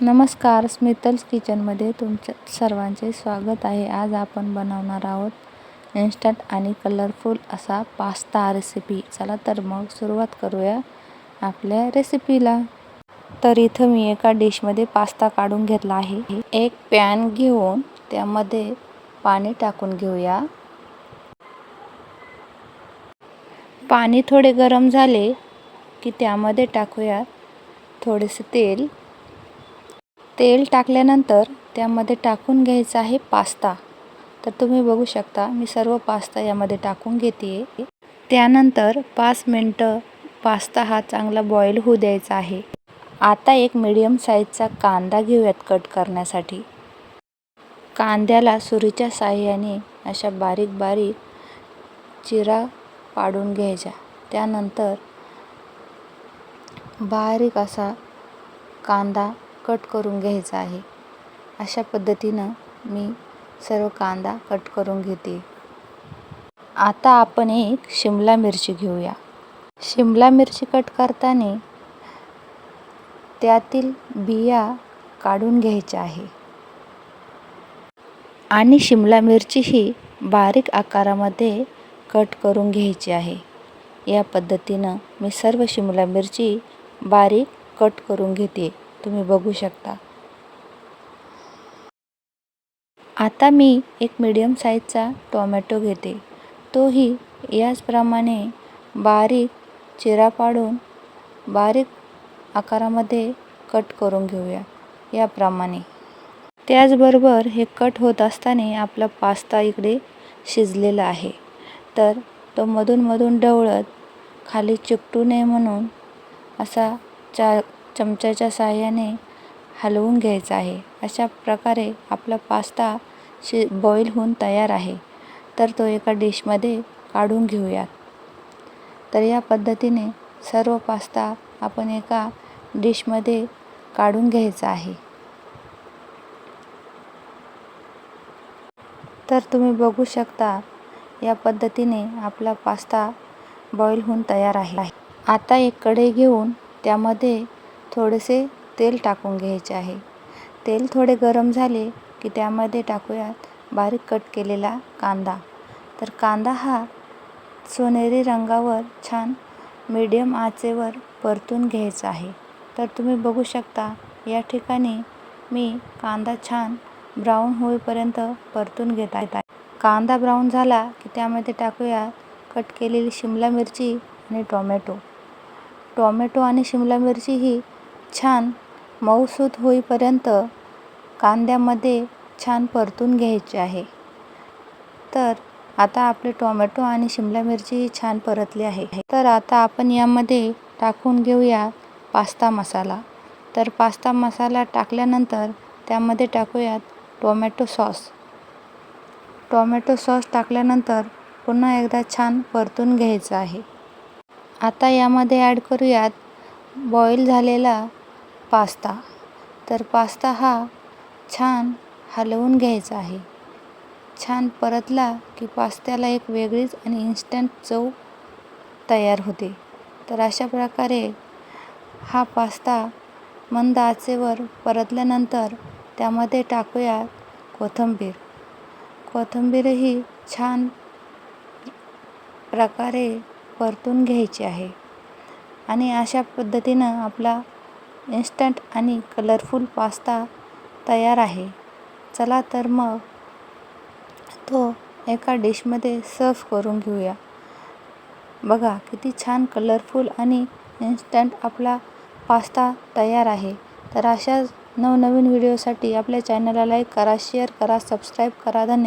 नमस्कार स्मितल्स किचनमध्ये तुमचं सर्वांचे स्वागत आहे. आज आपण बनवणार आहोत इन्स्टंट आणि कलरफुल असा पास्ता रेसिपी चला तर मग सुरुवात करूया आपल्या रेसिपीला तर इथं मी एका डिशमध्ये पास्ता काढून घेतला आहे. एक पॅन घेऊन त्यामध्ये पाणी टाकून घेऊया. पाणी थोडे गरम झाले की त्यामध्ये टाकूया थोडेसे तेल. तेल टाकल्यानंतर त्यामध्ये टाकून घ्यायचा आहे पास्ता. तर तुम्ही बघू शकता मी सर्व पास्ता यामध्ये टाकून घेते त्यानंतर पाच मिनटं पास्ता हा चांगला बॉईल होऊ द्यायचा आहे. आता एक मीडियम साईजचा कांदा घेऊयात कट करण्यासाठी. कांद्याला सुरीच्या साह्याने अशा बारीक बारीक चिरा पाडून घ्यायच्या. त्यानंतर बारीक असा कांदा कट करून घ्यायचा आहे. अशा पद्धतीनं मी सर्व कांदा कट करून घेते. आता आपण एक शिमला मिरची घेऊया. शिमला मिरची कट करताना त्यातील बिया काढून घ्यायच्या आहे. आणि शिमला मिरची ही बारीक आकारामध्ये कट करून घ्यायची आहे. या पद्धतीनं मी सर्व शिमला मिरची बारीक कट करून घेते. तुम्ही बघू शकता. आता मी एक मीडियम साईजचा टोमॅटो घेते. तोही याचप्रमाणे बारीक चिरा पाडून बारीक आकारामध्ये कट करून घेऊया याप्रमाणे. त्याचबरोबर हे कट होत असताना आपला पास्ता इकडे शिजलेला आहे. तर तो मधून मधून डवळत खाली चिकटू नये म्हणून असा चा चमच्याच्या साहाय्याने हलवून घ्यायचा आहे. अशा प्रकारे आपला पास्ता शि बॉईल होऊन तयार आहे. तर तो एका डिशमध्ये काढून घेऊयात. तर या पद्धतीने सर्व पास्ता आपण एका डिशमध्ये काढून घ्यायचा आहे. तर तुम्ही बघू शकता या पद्धतीने आपला पास्ता बॉईल होऊन तयार आहे. आता एक कढई घेऊन त्यामध्ये थोडेसे तेल टाकून घ्यायचे आहे. तेल थोडे गरम झाले की त्यामध्ये टाकूयात बारीक कट केलेला कांदा. तर कांदा हा सोनेरी रंगावर छान मीडियम आचेवर परतून घ्यायचा आहे. तर तुम्ही बघू शकता या ठिकाणी मी कांदा छान ब्राऊन होईपर्यंत परतून घेत आहे. कांदा ब्राऊन झाला की त्यामध्ये टाकूया कट केलेली शिमला मिरची आणि टोमॅटो. टोमॅटो आणि शिमला मिरची ही छान मऊसूत होईपर्यंत कांद्यामध्ये छान परतून घ्यायचे आहे. तर आता आपले टोमॅटो आणि शिमला मिरची छान परतली आहे. तर आता आपण यामध्ये टाकून घेऊया पास्ता मसाला. तर पास्ता मसाला टाकल्यानंतर त्यामध्ये टाकूयात टोमॅटो सॉस. टोमॅटो सॉस टाकल्यानंतर पुन्हा एकदा छान परतून घ्यायचं आहे. आता यामध्ये ॲड करूयात बॉईल झालेला पास्ता. तर पास्ता हा छान हलवून घ्यायचा आहे. छान परतला की पास्त्याला एक वेगळीच आणि इन्स्टंट चव तयार होते. तर अशा प्रकारे हा पास्ता मंद आचेवर परतल्यानंतर त्यामध्ये टाकूया कोथिंबीर. कोथिंबीरही छान प्रकारे परतून घ्यायची आहे. आणि अशा पद्धतीनं आपला इन्स्टंट आणि कलरफुल पास्ता तयार आहे. चला तर मग तो एका डिशमध्ये सर्व करून घेऊया. बघा किती छान कलरफुल आणि इन्स्टंट आपला पास्ता तयार आहे. तर अशाच नवनवीन व्हिडिओसाठी आपल्या चॅनलला लाईक करा शेअर करा सबस्क्राईब करा. धन्यवाद.